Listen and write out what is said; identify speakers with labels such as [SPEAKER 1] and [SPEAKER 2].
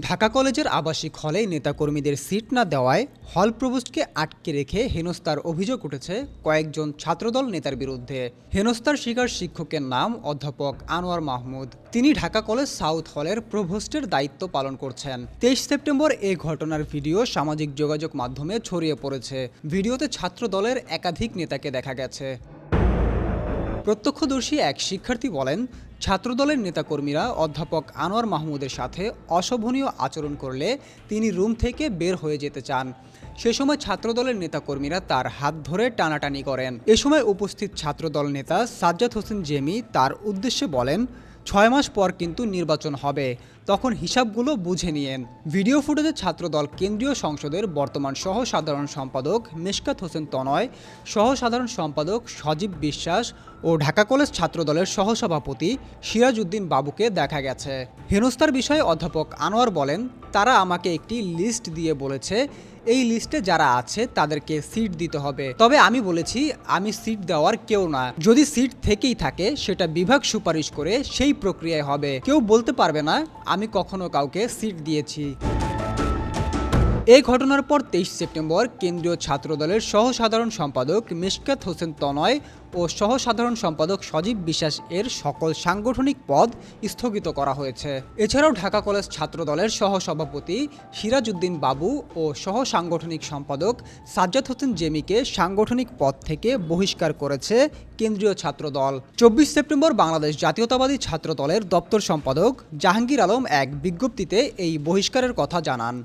[SPEAKER 1] ঢাকা কলেজের আবাসিক হলে নেতাকর্মীদের সিট না দেওয়ায় হল প্রভোস্টকে আটকে রেখে হেনস্থার অভিযোগ উঠেছে কয়েকজন ছাত্রদল নেতার বিরুদ্ধে। হেনস্থার শিকার শিক্ষকের নাম অধ্যাপক আনোয়ার মাহমুদ। তিনি ঢাকা কলেজ সাউথ হলের প্রভোস্টের দায়িত্ব পালন করছেন। তেইশ সেপ্টেম্বর এই ঘটনার ভিডিও সামাজিক যোগাযোগ মাধ্যমে ছড়িয়ে পড়েছে। ভিডিওতে ছাত্রদলের একাধিক নেতাকে দেখা গেছে। প্রত্যক্ষদর্শী এক শিক্ষার্থী বলেন, ছাত্রদলের নেতাকর্মীরা অধ্যাপক আনোয়ার মাহমুদের সাথে অশোভনীয় আচরণ করলে তিনি রুম থেকে বের হয়ে যেতে চান। সে সময় ছাত্রদলের নেতাকর্মীরা তার হাত ধরে টানাটানি করেন। এ সময় উপস্থিত ছাত্রদল নেতা সাজ্জাদ হোসেন জেমি তার উদ্দেশ্যে বলেন, ছয় মাস পর কিন্তু নির্বাচন হবে। তখন হিসাবগুলো বুঝে নিয়েন। ভিডিও ফুটেজে ছাত্রদল কেন্দ্রীয় সংসদের বর্তমান সহ সাধারণ সম্পাদক মেশকাত হোসেন তনয় সহ সাধারণ সম্পাদক সজীব বিশ্বাস ও ঢাকা কলেজ ছাত্রদলের সহসভাপতি সিরাজ উদ্দিন বাবুকে দেখা গেছে। হেনস্থার বিষয়ে অধ্যাপক আনোয়ার বলেন, তারা আমাকে একটি লিস্ট দিয়ে বলেছে, এই লিস্টে যারা আছে তাদেরকে সিট দিতে হবে। তবে আমি বলেছি, আমি সিট দেওয়ার কেউ না। যদি সিট থেকেই থাকে, সেটা বিভাগ সুপারিশ করে সেই প্রক্রিয়ায় হবে। কেউ বলতে পারবে না, আমি কখনো কাউকে সিট দিয়েছি। এই ঘটনার পর তেইশ সেপ্টেম্বর কেন্দ্রীয় ছাত্রদলের সহ সাধারণ সম্পাদক মিশকাত হোসেন তনয় ও সহ সাধারণ সম্পাদক সজীব বিশ্বাস এর সকল সাংগঠনিক পদ স্থগিত করা হয়েছে। এছাড়াও ঢাকা কলেজ ছাত্রদলের সহ সভাপতি সিরাজুদ্দিন বাবু ও সহ সাংগঠনিক সম্পাদক সাজ্জাদ হোসেন জেমিকে সাংগঠনিক পদ থেকে বহিষ্কার করেছে কেন্দ্রীয় ছাত্রদল। চব্বিশ সেপ্টেম্বর বাংলাদেশ জাতীয়তাবাদী ছাত্রদলের দপ্তর সম্পাদক জাহাঙ্গীর আলম এক বিজ্ঞপ্তিতে এই বহিষ্কারের কথা জানান।